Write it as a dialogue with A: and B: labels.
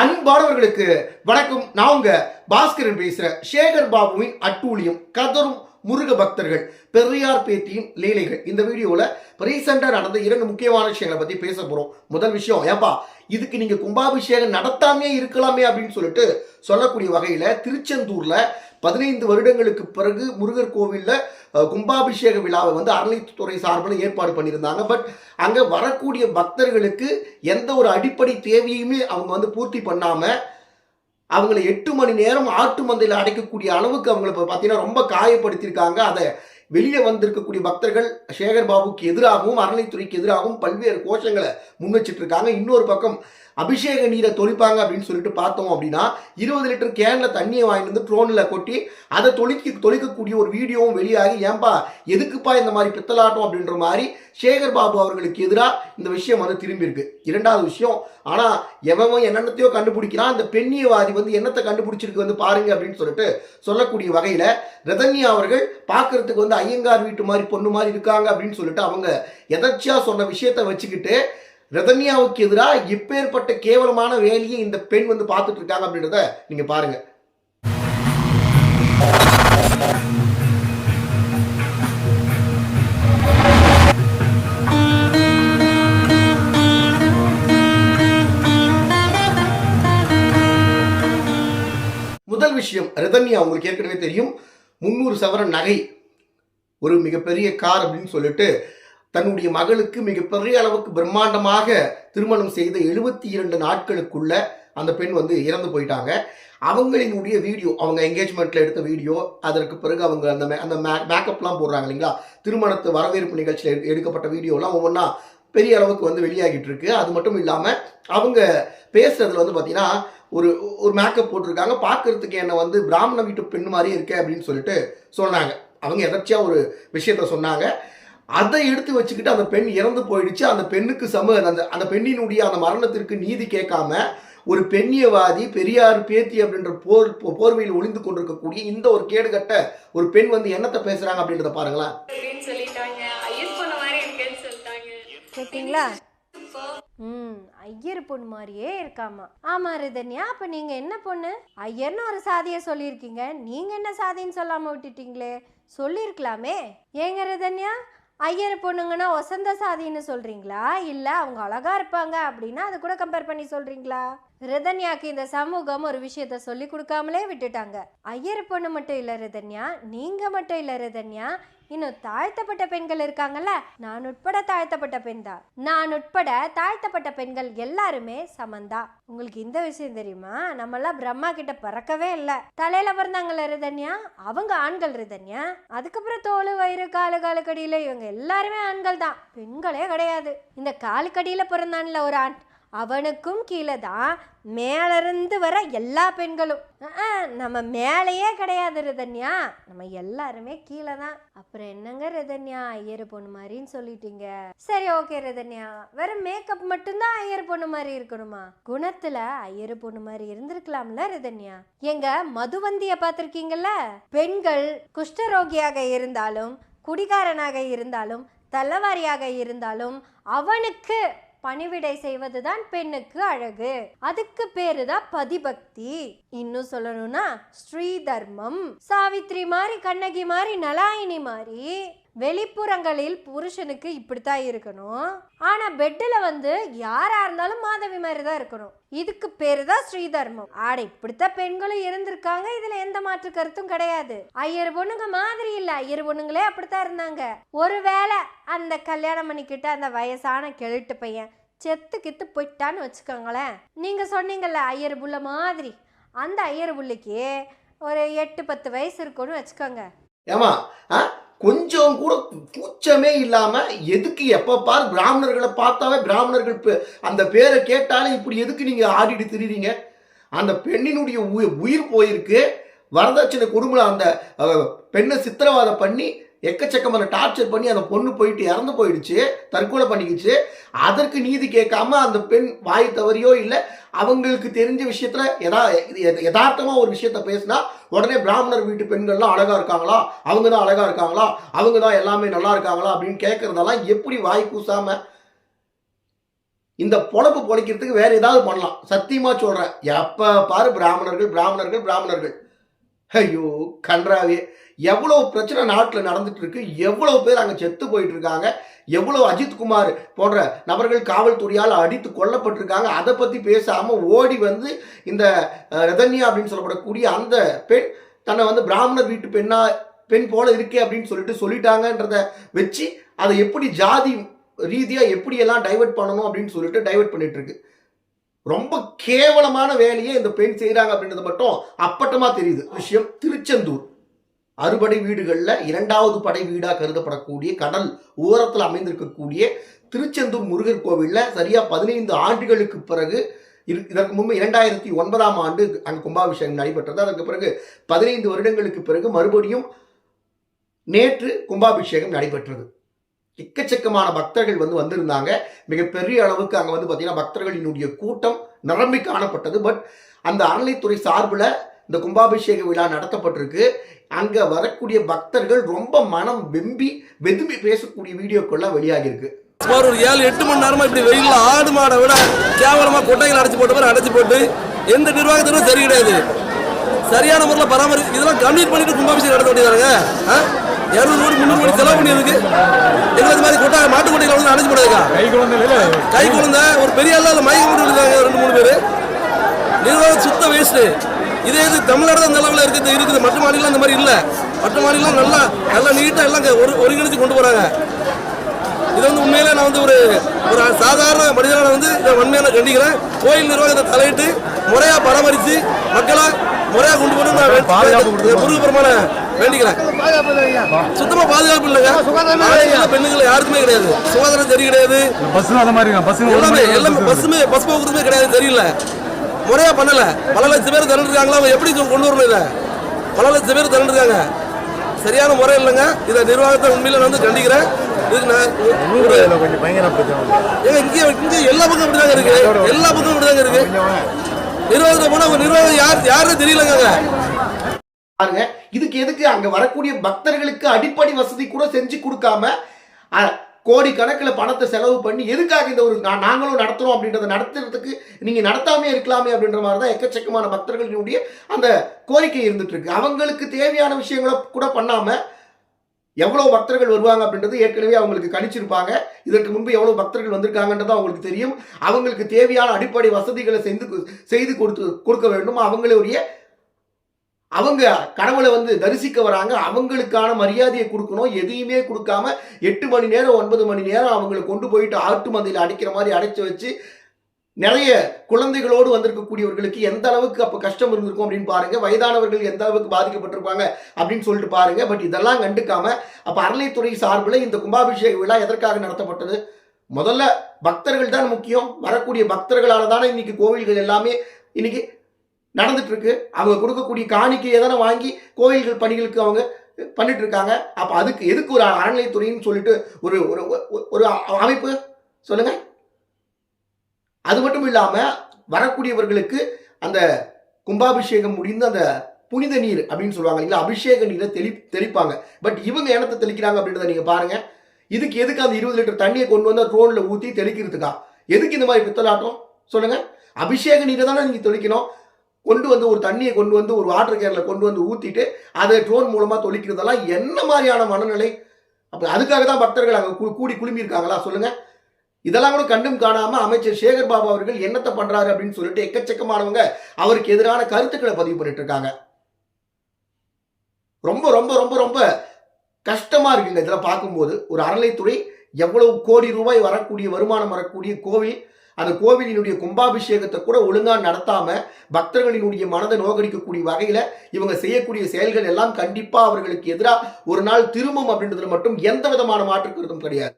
A: அன்பானவர்களுக்கு வணக்கம். நான் உங்க பாஸ்கரன் பேசுகிறேன் சேகர் பாபுவின் அட்டூழியம் கதரும் முருக பக்தர்கள் பெரியார் பேத்தியின் லீலைகள். இந்த வீடியோல ரீசெண்டா நடந்த இரண்டு முக்கியமான விஷயங்களை பத்தி பேச போறோம். முதல் விஷயம் ஏப்பா இதுக்கு நீங்க கும்பாபிஷேகம் நடத்தாமே இருக்கலாமே அப்படின்னு சொல்லிட்டு சொல்லக்கூடிய வகையில திருச்செந்தூர்ல பதினைந்து வருடங்களுக்கு பிறகு முருகர் கோவிலில் கும்பாபிஷேக விழாவை வந்து அறநிலைத்துறை சார்பில் ஏற்பாடு பண்ணியிருந்தாங்க. பட் அங்கே வரக்கூடிய பக்தர்களுக்கு எந்த ஒரு அடிப்படை தேவையுமே அவங்க வந்து பூர்த்தி பண்ணாமல் அவங்களை எட்டு மணி நேரம் ஆட்டு மந்தையில் அடைக்கக்கூடிய அளவுக்கு அவங்களை இப்போ பார்த்தீங்கன்னா ரொம்ப காயப்படுத்தியிருக்காங்க. அதை வெளியே வந்திருக்கக்கூடிய பக்தர்கள் சேகர் பாபுக்கு எதிராகவும் அறநிலைத்துறைக்கு எதிராகவும் பல்வேறு கோஷங்களை முன் வச்சிட்டு இருக்காங்க. இன்னொரு பக்கம் அபிஷேக நீரை தொளிப்பாங்க அப்படின்னு சொல்லிட்டு பார்த்தோம் அப்படின்னா இருபது லிட்டர் கேனில் தண்ணியை வாங்கிட்டு வந்து ட்ரோனில் கொட்டி அதை தொளிக்க தொளிக்கக்கூடிய ஒரு வீடியோவும் வெளியாகி ஏன்பா எதுக்குப்பா இந்த மாதிரி பித்தலாட்டம் அப்படின்ற மாதிரி சேகர் பாபு அவர்களுக்கு எதிராக இந்த விஷயம் வந்து திரும்பி இருக்கு இரண்டாவது விஷயம் ஆனால் எவன் என்னென்னத்தையோ கண்டுபிடிக்கிறான் அந்த பெண்ணியவாதி வந்து என்னத்தை கண்டுபிடிச்சிருக்கு வந்து பாருங்க அப்படின்னு சொல்லிட்டு சொல்லக்கூடிய வகையில் ரதன்யா அவர்கள் பார்க்கறதுக்கு வந்து ஐயங்கார் வீட்டு மாதிரி பொண்ணு மாதிரி இருக்காங்க அப்படின்னு சொல்லிட்டு அவங்க எதர்ச்சியாக சொன்ன விஷயத்தை வச்சுக்கிட்டு ரதன்யாவுக்கு எதிராக இப்பேற்பட்ட கேவலமான வேலையை இந்த பெண் வந்து பார்த்துட்டு இருக்காங்க அப்படின்றத நீங்க பாருங்க. முதல் விஷயம் ரதன்யா உங்களுக்கு ஏற்கனவே தெரியும் முந்நூறு சவரன் நகை. ஒரு மிகப்பெரிய கார் அப்படின்னு சொல்லிட்டு தன்னுடைய மகளுக்கு மிகப்பெரிய அளவுக்கு பிரம்மாண்டமாக திருமணம் செய்த எழுபத்தி இரண்டு நாட்களுக்குள்ள அந்த பெண் வந்து இறந்து போயிட்டாங்க. அவங்களினுடைய வீடியோ அவங்க என்கேஜ்மெண்ட்ல எடுத்த வீடியோ அதற்கு பிறகு அவங்க அந்த மே- அந்த மேக்கப்லாம் போடுறாங்க இல்லைங்களா? திருமணத்து வரவேற்பு நிகழ்ச்சியில் எடுக்கப்பட்ட வீடியோலாம் ஒவ்வொன்றா பெரிய அளவுக்கு வந்து வெளியாகிட்டு இருக்கு அது மட்டும் இல்லாமல் அவங்க பேசுறதுல வந்து பார்த்தீங்கன்னா ஒரு ஒரு மேக்கப் போட்டிருக்காங்க. பார்க்கறதுக்கு என்ன வந்து பிராமண வீட்டு பெண் மாதிரியே இருக்கே அப்படின்னு சொல்லிட்டு சொன்னாங்க. அவங்க எதர்ச்சியாக ஒரு விஷயத்த சொன்னாங்க. அதை எடுத்து வச்சுக்கிட்டு அந்த பெண் இறந்து போயிடுச்சு. அந்த பெண்ணுக்கு சம அந்த அந்த பெண்ணினுடைய அந்த மரணத்திற்கு நீதி கேட்காம ஒரு பெண்ணியவாதி பெரியார் பேத்தி அப்படின்ற போர் போர்வையில் ஒளிந்து கொண்டிருக்கக்கூடிய இந்த ஒரு கேடுகட்ட ஒரு பெண் வந்து என்னத்தை பேசுறாங்க அப்படின்றத பாருங்களேன்.
B: அப்படின்னு சொல்லிட்டாங்க. ஐயர் பொண்ணு மாதிரி இருக்கேன்னு சொல்லிட்டாங்க.
C: கேட்டிங்களா? ம் ஐயர் பொண்ணு மாதிரியே இருக்காமா. ஆமா ரிதன்யா அப்ப நீங்க என்ன பொண்ணு? ஐயர்னு ஒரு சாதியை சொல்லியிருக்கீங்க. நீங்க என்ன சாதின்னு சொல்லாம விட்டுட்டீங்களே? சொல்லியிருக்கலாமே. ஏங்க ரிதன்யா? ஐயர் பொண்ணுங்கன்னா ஒசந்த சாதின்னு சொல்கிறீங்களா இல்லை அவங்க அழகா இருப்பாங்க அப்படின்னா அது கூட கம்பேர் பண்ணி சொல்கிறீங்களா ரிதன்யாக்கு இந்த சமூகம் ஒரு விஷயத்த சொல்லி கொடுக்காமலே விட்டுட்டாங்க. ஐயர் பொண்ணு மட்டும் இல்ல ரிதன்யா நீங்க மட்டும் இல்ல ரிதன்யா இன்னும் தாழ்த்தப்பட்ட பெண்கள் இருக்காங்கல்ல? நான் உட்பட தாழ்த்தப்பட்ட பெண் தான். நான் உட்பட தாழ்த்தப்பட்ட பெண்கள் எல்லாருமே சமந்தா. உங்களுக்கு இந்த விஷயம் தெரியுமா? நம்மெல்லாம் பிரம்மா கிட்ட பறக்கவே இல்லை. தலையில பிறந்தாங்கல்ல ரிதன்யா? அவங்க ஆண்கள் ரிதன்யா. அதுக்கப்புறம் தோல் வயிறு காலு காலுக்கடியில இவங்க எல்லாருமே ஆண்கள் தான். பெண்களே கிடையாது. இந்த காலுக்கடியில பிறந்தான்ல ஒரு ஆண். அவனுக்கும் கீழே தான் மேலேருந்து வர எல்லா பெண்களும். நம்ம மேலேயே கிடையாது ரதன்யா. நம்ம எல்லாருமே கீழே தான் அப்புறம் என்னங்க ரதன்யா ஐயர் பொண்ணு மாதிரின்னு சொல்லிட்டீங்க. சரி ஓகே ரதன்யா. வெறும் மேக்கப் மட்டும்தான் ஐயர் பொண்ணு மாதிரி இருக்கணுமா? குணத்துல ஐயர் பொண்ணு மாதிரி இருந்திருக்கலாம்ல ரதன்யா. எங்க மதுவந்திய பார்த்துருக்கீங்கல்ல? பெண்கள் குஷ்டரோகியாக இருந்தாலும் குடிகாரனாக இருந்தாலும் தள்ளவாரியாக இருந்தாலும் அவனுக்கு பணிவிடை செய்வதுதான் பெண்ணுக்கு அழகு. அதுக்கு பேரு தான் பதிபக்தி. இன்னும் சொல்லணும்னா ஸ்ரீ தர்மம் சாவித்ரி மாதிரி கண்ணகி மாதிரி நலாயினி மாதிரி வெளிப்புறங்களில் புருஷனுக்கு இப்படித்தான் இருக்கணும். ஆனா பெட்டில் வந்து யாரா இருந்தாலும் மாதவி மாதிரி தான் இருக்கணும். இதுக்கு பேரு தான் ஸ்ரீதர்மம். ஆட இப்படித்தான் பெண்களும் இருந்திருக்காங்க. இதுல எந்த மாற்று கருத்தும் கிடையாது. ஐயர் பொண்ணுங்க மாதிரி இல்ல. ஐயர் பொண்ணுங்களே அப்படித்தான் இருந்தாங்க. ஒருவேளை அந்த கல்யாணம் பண்ணிக்கிட்ட அந்த வயசான கெழுட்டு பையன் செத்து கித்து போயிட்டான்னு வச்சுக்கோங்களேன். நீங்க சொன்னீங்கல்ல ஐயர் புள்ள மாதிரி. அந்த ஐயர் புள்ளைக்கு ஒரு எட்டு பத்து வயசு இருக்கும்னு வச்சுக்கோங்க.
A: ஏமா கொஞ்சம் கூட கூச்சமே இல்லாமல் எதுக்கு எப்போ பார் பிராமணர்களை பார்த்தாவே பிராமணர்கள் அந்த பேரை கேட்டாலே இப்படி எதுக்கு நீங்கள் ஆடிட்டு திரிறீங்க அந்த பெண்ணினுடைய உயிர் உயிர் போயிருக்கு. வரதட்சணை குடும்பம் அந்த பெண்ணை சித்திரவாதம் பண்ணி எக்கச்சக்கமான டார்ச்சர் பண்ணி அந்த பொண்ணு போயிட்டு இறந்து போயிடுச்சு தற்கொலை பண்ணிக்கிச்சு. அதற்கு நீதி கேட்காம அந்த பெண் வாய் தவறியோ இல்லை அவங்களுக்கு தெரிஞ்ச விஷயத்துல எதா யதார்த்தமா ஒரு விஷயத்த பேசினா உடனே பிராமணர் வீட்டு பெண்கள்லாம் அழகா இருக்காங்களா? அவங்க தான் அழகா இருக்காங்களா? அவங்க தான் எல்லாமே நல்லா இருக்காங்களா? அப்படின்னு கேட்கறதெல்லாம் எப்படி வாய் கூசாம இந்த பொழப்பு பொழைக்கிறதுக்கு வேற ஏதாவது பண்ணலாம். சத்தியமா சொல்றேன். எப்ப பாரு பிராமணர்கள் பிராமணர்கள் பிராமணர்கள். ஐயோ கன்றாவே. எவ்வளவு பிரச்சனை நாட்டில் நடந்துட்டு இருக்கு? எவ்வளவு பேர் அங்கே செத்து போயிட்டு இருக்காங்க எவ்வளவு அஜித் குமார் போன்ற நபர்கள் காவல்துறையால் அடித்து கொல்லப்பட்டிருக்காங்க? அதை பற்றி பேசாமல் ஓடி வந்து இந்த ரதன்யா அப்படின்னு சொல்லப்படக்கூடிய அந்த பெண் தன்னை வந்து பிராமணர் வீட்டு பெண்ணா பெண் போல இருக்கே அப்படின்னு சொல்லிட்டு சொல்லிட்டாங்கன்றத வச்சு அதை எப்படி ஜாதி ரீதியாக எப்படியெல்லாம் டைவர்ட் பண்ணணும் அப்படின்னு சொல்லிட்டு டைவர்ட் பண்ணிட்டு இருக்கு. ரொம்ப கேவலமான வேலையை இந்த பெண் செய்கிறாங்க அப்படின்றது மட்டும் அப்பட்டமாக தெரியுது. விஷயம் திருச்செந்தூர். அறுபடை வீடுகளில் இரண்டாவது படை வீடாக கருதப்படக்கூடிய கடல் ஓரத்தில் அமைந்திருக்கக்கூடிய திருச்செந்தூர் முருகர் கோவிலில் சரியாக பதினைந்து ஆண்டுகளுக்கு பிறகு இதற்கு முன்பு இரண்டாயிரத்தி ஒன்பதாம் ஆண்டு அங்கு கும்பாபிஷேகம் நடைபெற்றது. அதற்கு பிறகு பதினைந்து வருடங்களுக்கு பிறகு மறுபடியும் நேற்று கும்பாபிஷேகம் நடைபெற்றது. எக்கச்சக்கமான பக்தர்கள் வந்து வந்திருந்தாங்க. மிகப்பெரிய அளவுக்கு அங்கே வந்து பார்த்தீங்கன்னா பக்தர்களினுடைய கூட்டம் நிரம்பி காணப்பட்டது. பட் அந்த அறநிலைத்துறை சார்பில் இந்த கும்பாபிஷேக விழா நடத்தப்பட்டிருக்கு. அங்கே வரக்கூடிய பக்தர்கள் ரொம்ப மனம் வெம்பி வெதும்பி பேசக்கூடிய வீடியோக்கள்லாம் வெளியாகியிருக்கு.
D: சுமார் ஒரு ஏழு எட்டு மணி நேரமா இப்படி வெயில்ல ஆடு மாடை விட கேவலமா கொட்டைகள் அடைச்சு போட்ட மாதிரி அடைச்சு போட்டு எந்த நிர்வாகத்திலும் சரி கிடையாது. சரியான முறையில் பராமரி இதெல்லாம் கம்ப்ளீட் பண்ணிட்டு கும்பாபிஷேகம் நடத்த வேண்டியதாங்க இரநூறு கோடி முந்நூறு கோடி செலவு பண்ணியிருக்கு. எங்களுக்கு மாதிரி கொட்டை மாட்டு கொட்டைகளை வந்து அடைச்சு போடுறதுக்கா
E: கை
D: குழந்தை ஒரு பெரிய ஆள் அதில் மயக்கம் போட்டு ரெண்டு மூணு பேர். நிர்வாகம் சுத்த வேஸ்ட்டு இதே இது தமிழ்நாடு அந்த அளவில் இருக்குது? இருக்குது. மற்ற மாநிலம் அந்த மாதிரி இல்லை. மற்ற மாநிலம் நல்லா நல்லா நீட்டாக எல்லாம் ஒரு ஒருங்கிணைச்சு கொண்டு போகிறாங்க இது வந்து உண்மையிலே நான் வந்து ஒரு ஒரு சாதாரண மனிதனான வந்து இதை வன்மையான கண்டிக்கிறேன். கோயில் நிர்வாகத்தை தலையிட்டு முறையா பராமரித்து மக்களை முறையா கொண்டு போகணும் நான். முருகப்பெருமான வேண்டிக்கிறேன். சுத்தமா பாதுகாப்பு இல்லைங்க. பெண்ணுகள் யாருக்குமே கிடையாது. சுகாதாரம் சரி கிடையாது.
E: பஸ்ஸும் அந்த மாதிரி பஸ்
D: எல்லாமே எல்லாமே பஸ்ஸுமே பஸ் போக்குவரத்துமே கிடையாது தெரியல முறையா பண்ணல. பல லட்சம் பேர் திரண்டிருக்காங்களா? அவங்க எப்படி கொண்டு வரணும் இதை? பல லட்சம் பேர் திரண்டிருக்காங்க. சரியான முறை இல்லைங்க. இதை நிர்வாகத்தை உண்மையில நான் வந்து கண்டிக்கிறேன். இதுக்கு நான் ஏங்க இங்க இங்க எல்லா பக்கம் இப்படிதாங்க இருக்கு. எல்லா பக்கம் இப்படிதாங்க இருக்கு. நிர்வாகத்தை போனா அவங்க நிர்வாகம் யார் யாருன்னு தெரியலங்க
A: பாருங்க இதுக்கு எதுக்கு அங்க வரக்கூடிய பக்தர்களுக்கு அடிப்படை வசதி கூட செஞ்சு கொடுக்காம கோடிக்கணக்கில் கோடி கணக்கில் பணத்தை செலவு பண்ணி எதுக்காக இந்த ஒரு நாங்களும் நடத்துகிறோம் அப்படின்றத நடத்துறதுக்கு நீங்கள் நடத்தாமே இருக்கலாமே அப்படின்ற மாதிரி தான் எக்கச்சக்கமான பக்தர்களினுடைய அந்த கோரிக்கை இருந்துகிட்ருக்கு அவங்களுக்கு தேவையான விஷயங்களை கூட பண்ணாமல் எவ்வளோ பக்தர்கள் வருவாங்க அப்படின்றது ஏற்கனவே அவங்களுக்கு கணிச்சிருப்பாங்க. இதற்கு முன்பு எவ்வளோ பக்தர்கள் வந்திருக்காங்கன்றது அவங்களுக்கு தெரியும். அவங்களுக்கு தேவையான அடிப்படை வசதிகளை செய்து செய்து கொடுத்து கொடுக்க வேண்டும். அவங்களுடைய அவங்க கடவுளை வந்து தரிசிக்க வராங்க. அவங்களுக்கான மரியாதையை கொடுக்கணும். எதையுமே கொடுக்காம எட்டு மணி நேரம் ஒன்பது மணி நேரம் அவங்களை கொண்டு போயிட்டு ஆட்டு மந்தையில் அடைக்கிற மாதிரி அடைச்சி வச்சு நிறைய குழந்தைகளோடு வந்திருக்கக்கூடியவர்களுக்கு எந்த அளவுக்கு அப்போ கஷ்டம் இருந்திருக்கும் அப்படின்னு பாருங்க. வயதானவர்கள் எந்த அளவுக்கு பாதிக்கப்பட்டிருப்பாங்க அப்படின்னு சொல்லிட்டு பாருங்க. பட் இதெல்லாம் கண்டுக்காம அப்போ அறநிலைத்துறை சார்பில் இந்த கும்பாபிஷேக விழா எதற்காக நடத்தப்பட்டது? முதல்ல பக்தர்கள் தான் முக்கியம். வரக்கூடிய பக்தர்களால் தானே இன்னைக்கு கோவில்கள் எல்லாமே இன்னைக்கு நடந்துட்டு இருக்கு அவங்க கொடுக்கக்கூடிய காணிக்கையை தானே வாங்கி கோயில்கள் பணிகளுக்கு அவங்க பண்ணிட்டு இருக்காங்க அப்போ அதுக்கு எதுக்கு ஒரு அறநிலைத்துறைன்னு சொல்லிட்டு ஒரு ஒரு ஒரு- அமைப்பு? சொல்லுங்க. அது மட்டும் இல்லாமல் வரக்கூடியவர்களுக்கு அந்த கும்பாபிஷேகம் முடிந்து அந்த புனித நீர் அப்படின்னு சொல்லுவாங்க இல்லைங்களா? அபிஷேக நீரை தெளி தெளிப்பாங்க. பட் இவங்க இனத்தை தெளிக்கிறாங்க அப்படின்றத நீங்க பாருங்க. இதுக்கு எதுக்கு அந்த இருபது லிட்டர் தண்ணியை கொண்டு வந்து ட்ரோன்ல ஊற்றி தெளிக்கிறதுக்கா? எதுக்கு இந்த மாதிரி பித்தலாட்டம்? சொல்லுங்க. அபிஷேக நீரை தானே நீங்க தெளிக்கணும். கொண்டு வந்து ஒரு தண்ணியை கொண்டு வந்து ஒரு வாட்டர் கேனில் கொண்டு வந்து ஊற்றிட்டு அதை ட்ரோன் மூலமாக தொளிக்கிறதெல்லாம் என்ன மாதிரியான மனநிலை? அப்போ அதுக்காக தான் பக்தர்கள் அங்கே கூடி குழுமி இருக்காங்களா இதெல்லாம் கூட கண்டும் காணாமல் அமைச்சர் சேகர் பாபு அவர்கள் என்னத்தை பண்ணுறாரு அப்படின்னு சொல்லிட்டு எக்கச்சக்கமானவங்க அவருக்கு எதிரான கருத்துக்களை பதிவு பண்ணிட்டு இருக்காங்க ரொம்ப ரொம்ப ரொம்ப ரொம்ப கஷ்டமாக இருக்குங்க இதெல்லாம் பார்க்கும்போது. ஒரு அறநிலைத்துறை எவ்வளவு கோடி ரூபாய் வரக்கூடிய வருமானம் வரக்கூடிய கோவில் அந்த கோவிலினுடைய கும்பாபிஷேகத்தை கூட ஒழுங்கா நடத்தாம பக்தர்களினுடைய மனதை நோகடிக்கக்கூடிய வகையில இவங்க செய்யக்கூடிய செயல்கள் எல்லாம் கண்டிப்பா அவர்களுக்கு எதிராக ஒரு நாள் திரும்பும் அப்படின்றதுல மட்டும் எந்த விதமான மாற்று கிடையாது.